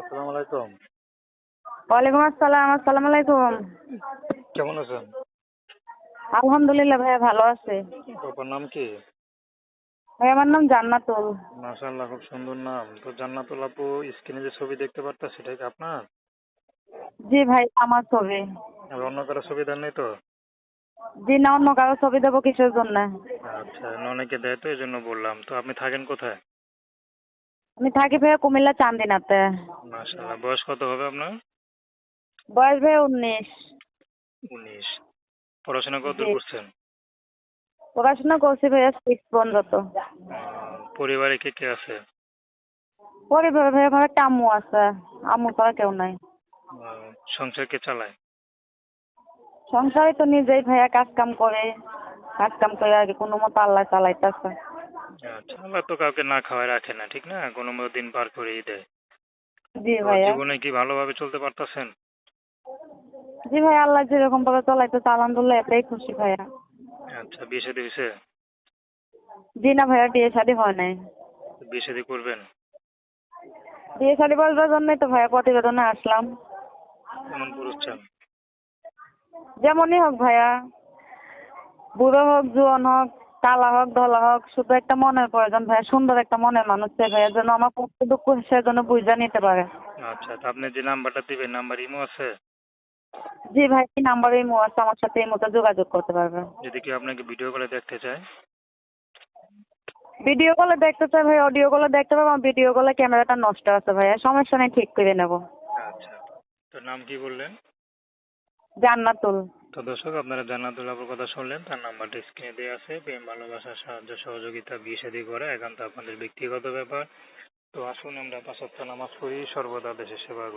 আসসালামু আলাইকুম। ওয়ালাইকুম আসসালাম আসসালামু আলাইকুম। কেমন আছেন? আলহামদুলিল্লাহ ভাইয়া ভালো আছে। আপনার নাম কি? ভাই আমার নাম জান্নাতুল। মাশাআল্লাহ খুব সুন্দর নাম। তো জান্নাতুল আপু স্ক্রিনে যে ছবি দেখতে পারতা সেটা কি আপনার? জি ভাই আমার ছবি। আর অন্য কারও ছবি দেন নাই তো? জি না অন্য কারও ছবি দেবো কিসের জন্য। আচ্ছা অনেকে দেয় তো এই জন্য বললাম। তো আপনি থাকেন কোথায়? আমি থাকি ভাইয়া কুমিল্লা চান্দিনাতে। মাশাআল্লাহ বয়স কত হবে আপনার? বয়স ভাই উনিশ। উনিশ। পড়াশোনা কত। করছেন? পড়াশোনা করছি ভাইয়া সিক্স পর্যন্ত। পরিবারে কে কে আছে? পরিবার ভাইয়া আমার একটা আম্মু আছে। আম্মু ছাড়া কেউ নাই। সংসার কে চালায়? সংসারে তো নিজেই ভাইয়া কাজ কাম করে। কাজ কাম করে আর কি কোনো মতো আল্লাহ চালাইতেছে। আল্লাহ তো কাউকে না খাওয়ায় রাখে না ঠিক না? কোনো মতো দিন পার করেই দেয়। জি ভাইয়া। জীবনে কি ভালোভাবে চলতে পারতেছেন? জি ভাই আল্লাহ যেরকম ভাবে চালাইতেছে আলহামদুলিল্লাহ এটাই খুশি ভাইয়া। আচ্ছা বিয়ে শাদী হয়েছে? জি না ভাইয়া বিয়ে শাদী হয় নাই। বিয়ে শাদী করবেন? বিয়ে শাদী বলবার জন্যই তো ভাইয়া প্রতিবেদনে আসলাম। কেমন পুরুষ চান? যেমনই হোক ভাইয়া বুড়ো হোক জোয়ান হোক কালা হোক ধলা হোক শুধু একটা মনের প্রয়োজন ভাইয়া সুন্দর একটা মনের মানুষ চাই ভাইয়া যেন আমার কষ্ট দুঃখ সে যেন বুঝে নিতে পারে। আচ্ছা তো আপনি যে নাম্বারটা দিবেন নাম্বার ইমো আছে? জি ভাই এই নাম্বারে এই আছে আমার সাথে এই মতো যোগাযোগ করতে পারবে। যদি কেউ আপনাকে ভিডিও করে দেখতে চায়? ভিডিও কলে দেখতে চাই ভাই অডিও কলে দেখতে পারব আমার ভিডিও কলে ক্যামেরাটা নষ্ট আছে ভাইয়া সমস্যা নেই ঠিক করে নেব। আচ্ছা তো নাম কি বললেন? জান্নাতুল। তো দর্শক, আপনারা জান্নাতুল আপুর কথা শুনলেন, তার নাম্বারটি স্ক্রিনে দেওয়া আছে। প্রেম ভালোবাসা সাহায্য, সহযোগিতা বিয়ে শাদী করা একান্ত আপনাদের ব্যক্তিগত ব্যাপার। তো আসুন, আমরা পাঁচ ওয়াক্ত নামাজ পড়ি, সর্বদা দেশের সেবা করি।